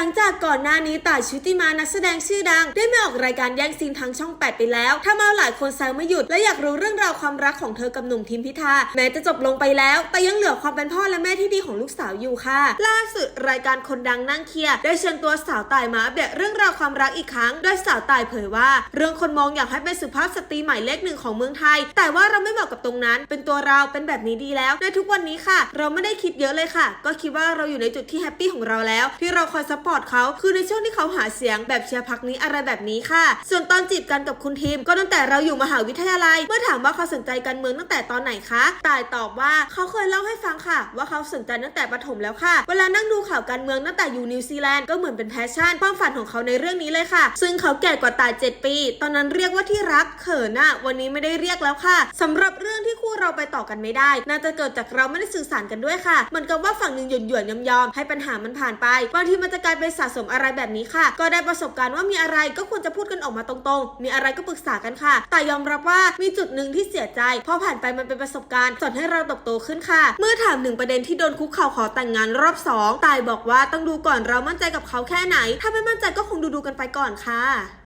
ลังจากก่อนหน้านี้ต่ายชุติมานักแสดงชื่อดัง ได้มาออกรายการแย่งซีนทางช่อง 8 ไปแล้วทำเอาหลายคนแซวไม่หยุดและอยากรู้เรื่องราวความรักของเธอกับหนุ่มทิมพิธาแม้จะจบลงไปแล้ว แต่ยังเหลือความเป็นพ่อและแม่ที่ดีของลูกสาวอยู่ค่ะ ล่าสุดรายการคนดังนั่งเคลียร์ได้เชิญตัวสาวต่ายมาอัปเดเรื่องราวความรักอีกครั้งโดยสาวต่ายเผยว่า เรื่องคนมองอยากให้เป็นสุภาพสตรีหมายเลขหนึ่งของเมืองไทย แต่ว่าเราไม่เหมาะกับตรงนั้น เป็นตัวเราเป็นแบบนี้ดีแล้ว ในทุกวันนี้ค่ะ เราไม่ได้คิดเยอะเลยค่ะ ก็คิดว่าเราอยู่ในจุดที่แฮปปี้ของเราแล้ว ที่เราคอยซัพพอร์ตเขาคือในช่วงที่เขาหาเสียงแบบเชียร์พักนี้อะไรแบบนี้ค่ะ ส่วนตอนจีบกันกับคุณทีม ก็ตั้งแต่เราอยู่มหาวิทยาลัย เมื่อถามว่าเขาสนใจการเมืองตั้งแต่ตอนไหนคะตายตอบว่าเขาเคยเล่าให้ฟังค่ะ ว่าเขาสนใจตั้งแต่ประถมแล้วค่ะ เวลานั่งดูข่าวการเมืองตั้งแต่อยู่นิวซีแลนด์ก็เหมือนเป็นแพชชั่นความฝันของเขาในเรื่องนี้เลยค่ะ ซึ่งเขาแก่กว่าตาย 7 ปี ตอนนั้นเรียกว่าที่รักเขินอะวันนี้ไม่ได้เรียกแล้วค่ะสำหรับเรื่องที่คู่เราไปต่อกันไม่ได้ น่าจะเกิดจากเราไม่ได้สื่อสารกันด้วยค่ะเหมือนกับว่าฝั่งหนึ่งหยวนหยวนยอมยอมให้ปัญหามันผ่านไปบางทีมันจะกลายไปสะสมอะไรแบบนี้ค่ะ ก็ได้ประสบการณ์ว่ามีอะไรก็ควรจะพูดกันออกมาตรงๆ มีอะไรก็ปรึกษากันค่ะ แต่ยอมรับว่ามีจุดหนึ่งที่เสียใจเพราะผ่านไปมันเป็นประสบการณ์สอนให้เราเติบโตขึ้นค่ะ เมื่อถามหนึ่งประเด็นที่โดนคุกเข่าขอแต่งงานรอบสองตายบอกว่าต้องดูก่อนเรามั่นใจกับเขาแค่ไหน ถ้าไม่มั่นใจก็คงดูดูกันไปก่อนค่ะ